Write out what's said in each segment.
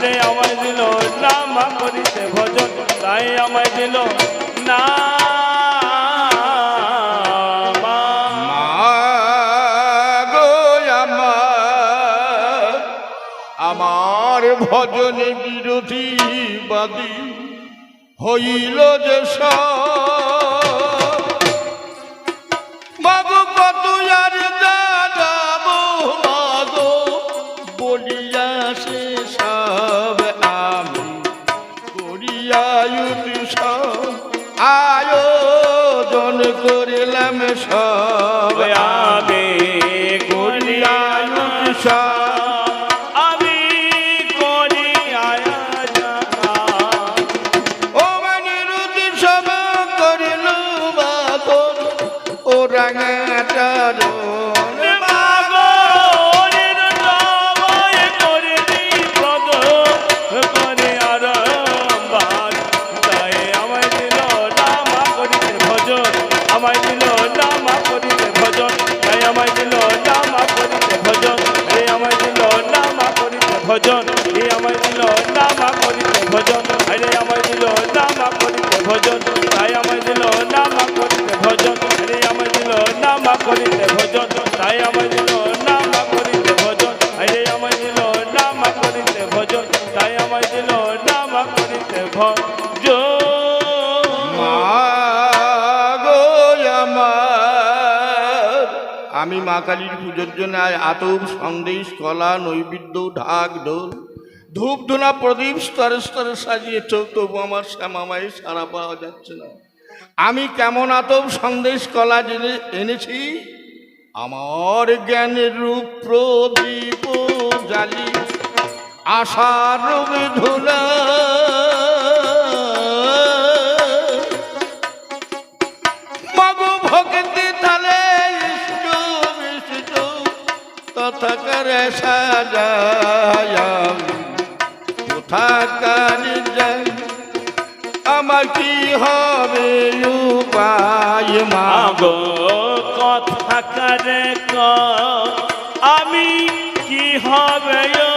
হাইরে আমায় দিল নাম করিতে ভজন, তাই আমায় দিল, না ভজনে বিরোধী বাদী হইল যে সব। করিলাম সব ভজন। রে আমায় দিল নামা করিতে ভজন। আরে আমায় দিল নামা করিতে ভজন। তাই আমায় দিল নামা করিতে ভজন। রে আমায় দিল নামা করিতে ভজন। তাই আমায় দিল নামা করিতে ভজন। আরে আমায় দিল নামা করিতে ভজন। তাই আমায় দিল নামা করিতে ভজন। আমি মা কালীর পুজোর জন্য আতপ সন্দেশ, কলা, নৈবেদ্য ঢাক ঢোল, ধূপ ধুনা প্রদীপ স্তরে স্তরে সাজিয়েছ তবু আমার শ্যামামায় সারা পাওয়া যাচ্ছে না। আমি কেমন আতব সন্দেশ কলা জেনে, এনেছি? আমার জ্ঞানের রূপ প্রদীপ জালি, আশার রূপে ধুলা। করে আমার কি হবে উপায় মা? কথা করে আমি কি হবে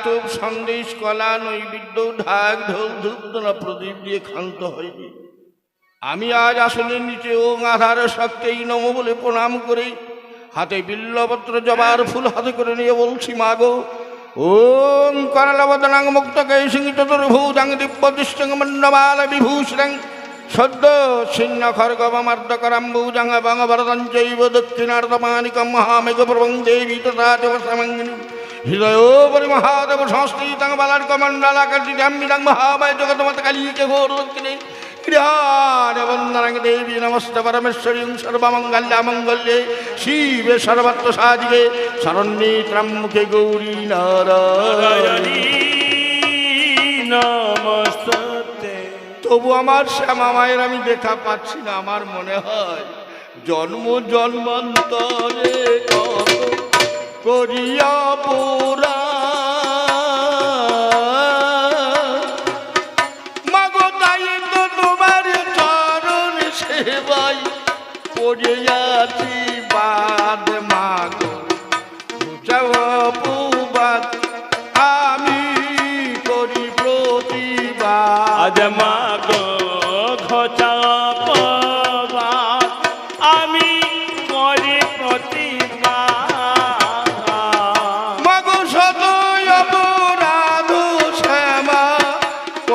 আতপ সন্দেশ কলা, নৈবেদ্য, ঢাক, ঢোল ধূপদনা প্রদীপ দিয়ে ক্ষান্ত হয়নি আমি আজ আসনের নিচে ও আধার শক্তি নম বলে প্রণাম করে হাতে বিল্লপত্র জবার ফুল হাতে করে নিয়ে বলছি মাগো ওম করলবদনাং মুক্ত কৈসিং চতুর্ভূতাং দিব্যদৃষ্টং মণ্ডমাল বিভূষণং সদ্য ছিন্ন খর্গবমর্দকরম্বুজং বঙ্গবরদং চৈব দক্ষিণার্ধমানিকম মহামেঘ প্রভং দেবী তথা চ হৃদয়োপরি মহাদেব সংস্থিতং বালার্কমণ্ডলাকর্ষিতাম্বিদং মহাময় জগতমত কালীকে ঘোর দক্ষিণে বন্দনাং দেবী নমস্ত পরমেশ্বরী সর্বমঙ্গল্যামঙ্গল্যে শিবে সর্বত্র সাজিকে শরণ্যে ত্রম্বকে গৌরী নারায়ণী। নমস্তে। তবু আমার শ্যামা মায়ের আমি দেখা পাচ্ছি না আমার মনে হয় জন্ম জন্মান্তরে কত করিয়া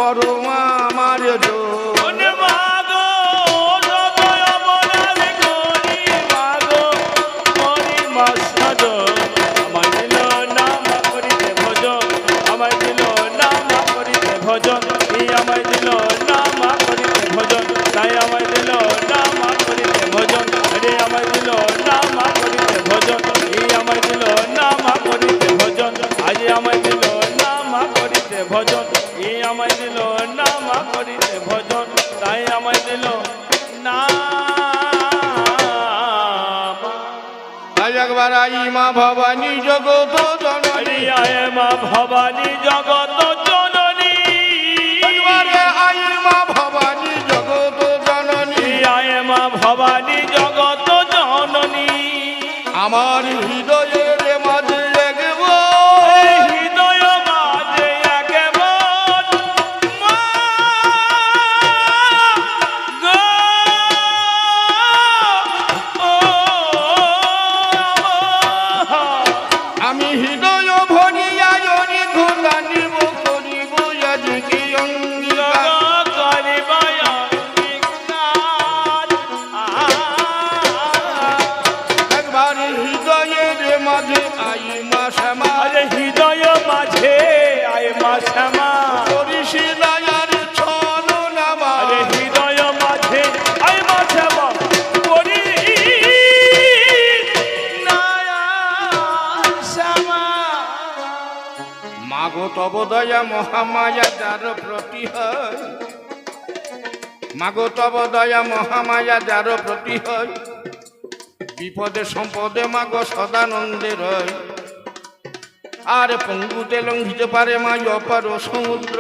করমা আমার জোর। একবার আই মা ভবানী জগত জননী। আয় মা ভবানী জগত দয়া মহামায়া যার প্রতি হয় মাগো তব দয়া মহামায়া যার প্রতি বিপদে সম্পদে মাগো সদানন্দে রয়। আর পঙ্গুতে লঙ্ঘিতে পারে মাই অপার সমুদ্র।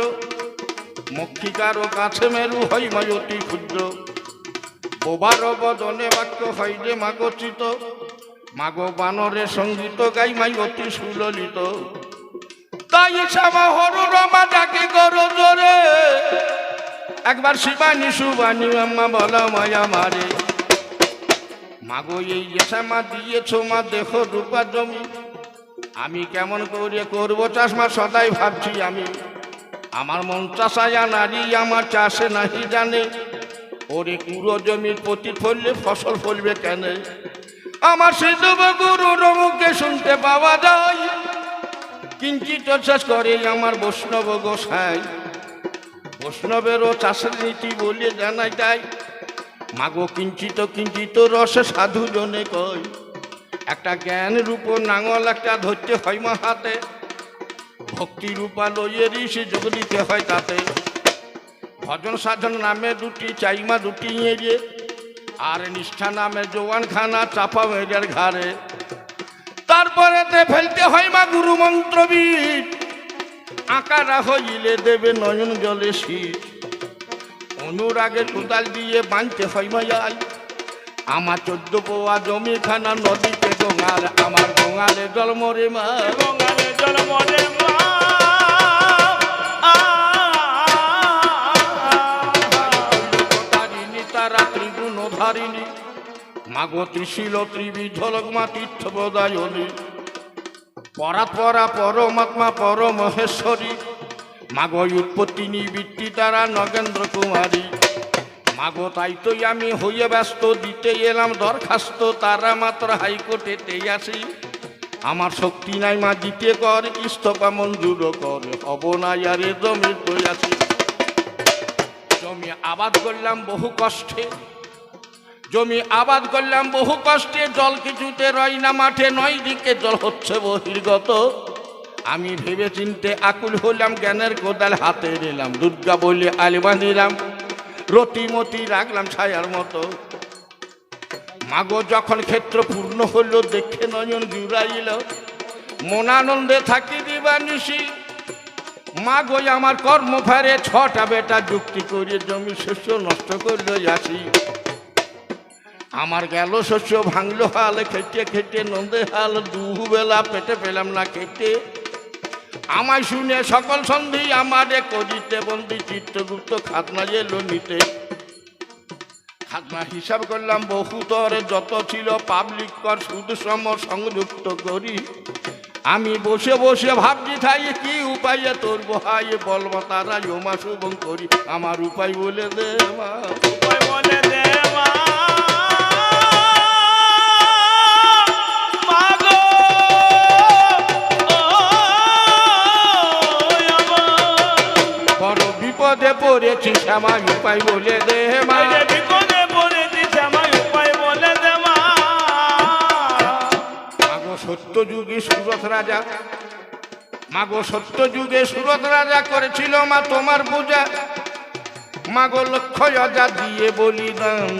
মক্ষিকার কাছে মেরু হয় মাই অতি ক্ষুদ্র। বোবার বদনে বাক্য হয় যে মাগো চিত। মাগো বানরে সংগীত গাই মাই অতি সুললিত। তাই শ্যামা হর রমা ডাকে করো জোরে। একবার শিবানী, সুবানী, আম্মা বলা মায়া মারে। মাগো, এই শ্যামা দিয়েছ মা, দেখো রূপা জমি। আমি কেমন করে করব চাষ মা সদাই ভাবছি আমি। আমার মন চাষায়া নারী, আমার চাষে নাহি জানে। ওরে কুড়ো জমির প্রতি ফললে ফসল ফলবে কেন। আমার সিদ্ধ গুরু রমুকে শুনতে পাওয়া যায়। কিঞ্চিত চাষ করে আমার বৈষ্ণব গোসাই। বৈষ্ণবেরও চাষের নীতি বলে জানাই যায় মাগো কিঞ্চিত কিঞ্চিত রসে সাধু জনে কয় একটা জ্ঞান রূপ নাঙল একটা ধরতে হয় মা হাতে। ভক্তি রূপা লইয়ে ঋষি যোগ দিতে হয় তাতে। ভজন সাধন নামে দুটি, চাইমা দুটি এড়িয়ে। আর নিষ্ঠা নামে জোয়ান খানা চাপা মেয়েদের ঘাড়ে। তারপরে ফেলতে হয় মা গুরু মন্ত্রবিদ আঁকারা হইলে দেবে নয়ন জলে শীত অনুরাগে কোদাল দিয়ে বাঁধতে হয় মায়াই আমার চোদ্দ পোয়া জমি খানা নদীতে গঙ্গাল আমার গঙ্গালে জল মরে মা। গঙ্গালে জল মরে মা। তারা ত্রিগুণ ধারিণী। মাগো ত্রিশীল ত্রিবিধ মা তীর্থ বদায়নী পরাৎপরা পরমাত্মা পরমহেশ্বরী। মাগো উৎপত্তি নিবৃত্তি তারা নগেন্দ্র কুমারী। মাগো তাই তো আমি হইয়ে ব্যস্ত, দিতে এলাম দরখাস্ত, তারা মাত্র হাইকোর্টেতে আসি আমার শক্তি নাই মা, দিতে কর, ইস্তফা মঞ্জুর কর, হব না ইয়ারে জমির তো আসি জমি আবাদ করলাম বহু কষ্টে। জমি আবাদ করলাম, বহু কষ্টে জল কিছুতে রয় না মাঠে, নয় দিকে জল হচ্ছে বহির্গত। আমি ভেবে চিনতে আকুল হলাম জ্ঞানের কোদাল হাতে নিলাম, দুর্গা বলে আলি বাঁধিলাম রতিমতি রাখলাম ছায়ার মতো। মাগো যখন ক্ষেত্র পূর্ণ হলো দেখে নয়ন জুড়াইল, মনানন্দে থাকি দিবা নিশি মা গো আমার কর্ম ফেরে ছটা বেটা যুক্তি করে জমি শস্য নষ্ট করল আসি। আমার গেল শস্য ভাঙলো হাল, খেটে খেটে নন্দে হাল, দুবেলা পেটে পেলাম না খেটে। আমায় শুনে সকল সন্ধি আমারে করিতে বন্দি চিত্রগুপ্ত খাতনা এলো নিতে। খাতনা হিসাব করলাম বহু তরে যত ছিল পাবলিক কর, সুদ সম সংযুক্ত করি। আমি বসে বসে ভাবছি থাই কি উপায়ে তোর বহাই বলব তারা জমা শুভম করি। আমার উপায় বলে দে উপায় বলে দে বিপদে পড়েছি আমার উপায় বলে দে মা। বিপদে পড়েছিস আমায় উপায় বলে দে মা। মাগো সত্য যুগে সুরত রাজা মাগো সত্য যুগে সুরত রাজা করেছিল মা তোমার পূজা। মাগো লক্ষ অজা দিয়ে বলিদান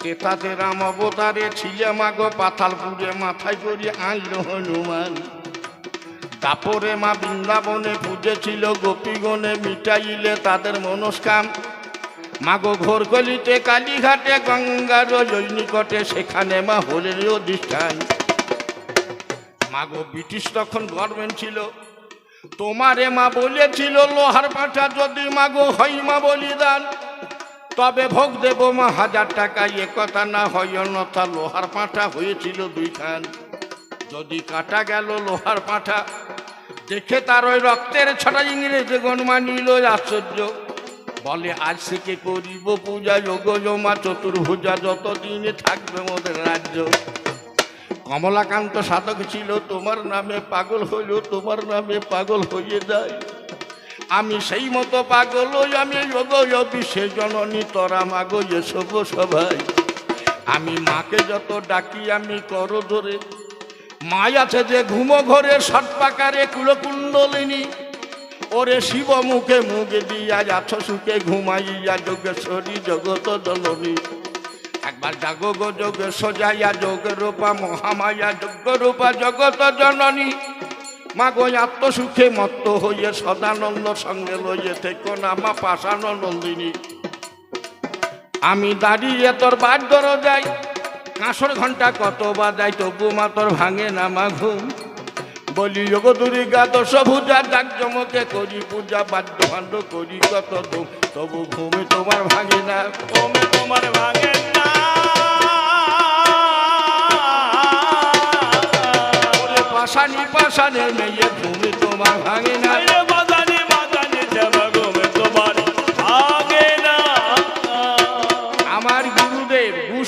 তেতাতে রাম অবতারে ছিলে মাগো পাতালপুরে মাথায় করে আনলো হনুমান। তাপরে মা বৃন্দাবনে পুজেছিল, গোপীগণে মিটাইলে তাদের মনস্কাম। মাগো ঘোর গলিতে কালীঘাটে গঙ্গার জৈনিকটে সেখানে মা হলের অধিষ্ঠান। মাগো ব্রিটিশ তখন গভর্নমেন্ট ছিল। তোমারে মা বলেছিল, লোহার পাঠা যদি মাগো হয় মা বলিদান। তবে ভোগ দেব মা হাজার টাকা এ কথা না হয় অন্যথা লোহার পাঁঠা হয়েছিল দুইখান। যদি কাটা গেল লোহার পাঁঠা দেখে তার ওই রক্তের ছটা ইংরেজ গণমা নিল আশ্চর্য। বলে, আজ থেকে করিব পূজা যোগ জমা, চতুর্ভুজা, যতদিনে থাকবে মোদের রাজ্য। কমলাকান্ত সাধক ছিল, তোমার নামে পাগল হইল, তোমার নামে পাগল হয়ে যায়। আমি সেই মতো পাগল আমি যোগ বিশ্বে জননী তরা মাগো, এসব সবাই আমি মাকে যত ডাকি, আমি কর ধরে মাই আছে যে ঘুমো ঘরে সৎপাকারে কুলকুণ্ডলিনী ওরে শিব মুখে মুখ দিয়া যাচ্ছ সুখে ঘুমাইয়া যোগেশ্বরী জগত জননী। একবার জাগো গো যোগ সজাইয়া যোগ রূপা মহামায়া যোগ্য রূপা জগত জননী। মা গো আত্মসুখে মত্ত হইয়ে সদানন্দ সঙ্গে লইয়ে থেকো নামা পাশান নন্দিনী। আমি দাঁড়িয়ে তোর বাদ যাই। কাঁসর ঘণ্টা কত বাজাই তবু মা তোর ভাঙে না মা ঘুম। বলি যোগ দুর্গা দশ ভূজা ডাক জমকে করি, পূজা বাদ্য ভাণ্ড করি, কত ধুম। তবু ঘুমে তোমার ভাঙে না ওমে তোমার ভাঙে না। পাশানি পাশানের মেয়ে, ঘুমে তোমার ভাঙে না।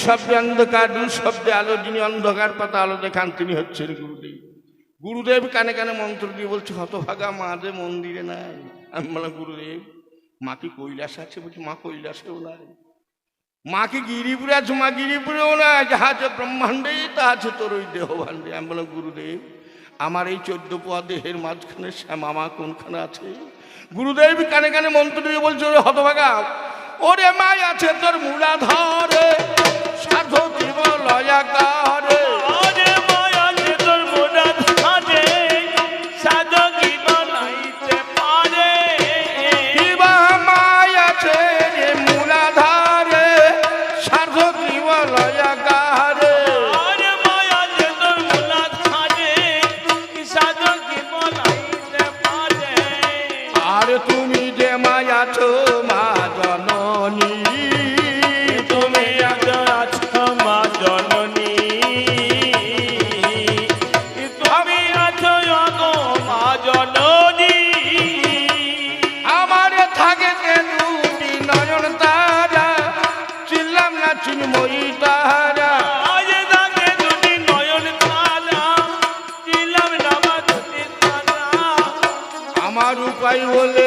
শব্দে অন্ধকার দু শব্দে আলো, যিনি অন্ধকার পাতা আলো দেখান, তিনি হচ্ছেন গুরুদেব। গুরুদেব কানে কানে মন্ত্র দিয়ে বলছে, হতভাগা মা যে মন্দিরে নাই। আমি বললাম, গুরুদেব, মা কি কৈলাস আছে? বলছি, মা কৈলাসেও নাই। মা কি গিরিপুরে আছে? মা গিরিপুরেও না যাহা আছে ব্রহ্মাণ্ডে তা আছে তোর ওই দেহ ভাণ্ডে আমি বললাম, গুরুদেব, আমার এই চোদ্দ পোয়া দেহের মাঝখানে শ্যামা মা কোনখানে আছে? গুরুদেব কানে কানে মন্ত্র দিয়ে বলছে, ওরে হতভাগা, ওরে মাই আছে তোর মূলাধরে। সাধু জীব লয়াকারে বলে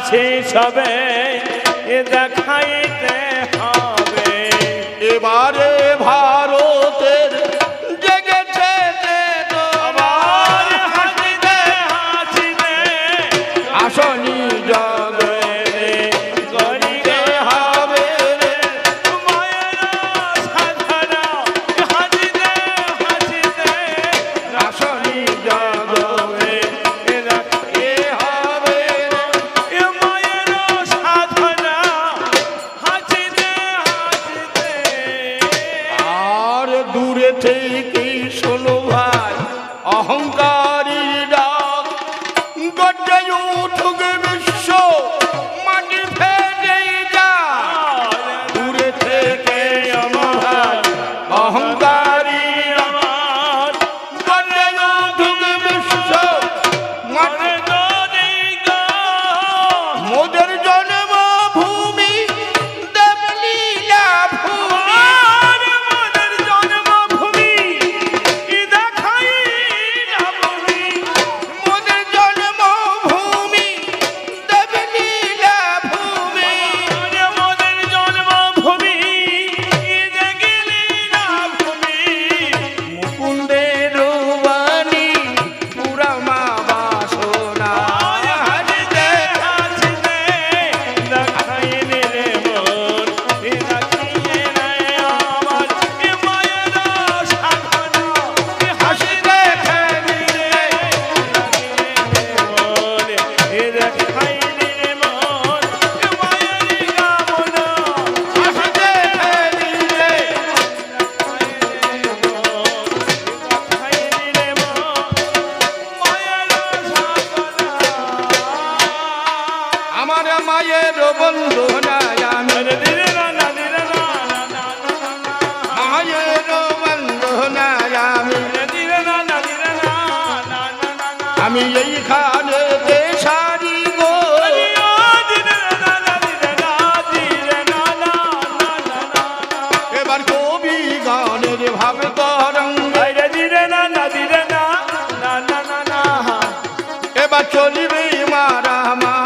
সবাসী সবে। এ দেখাইতে চলিবে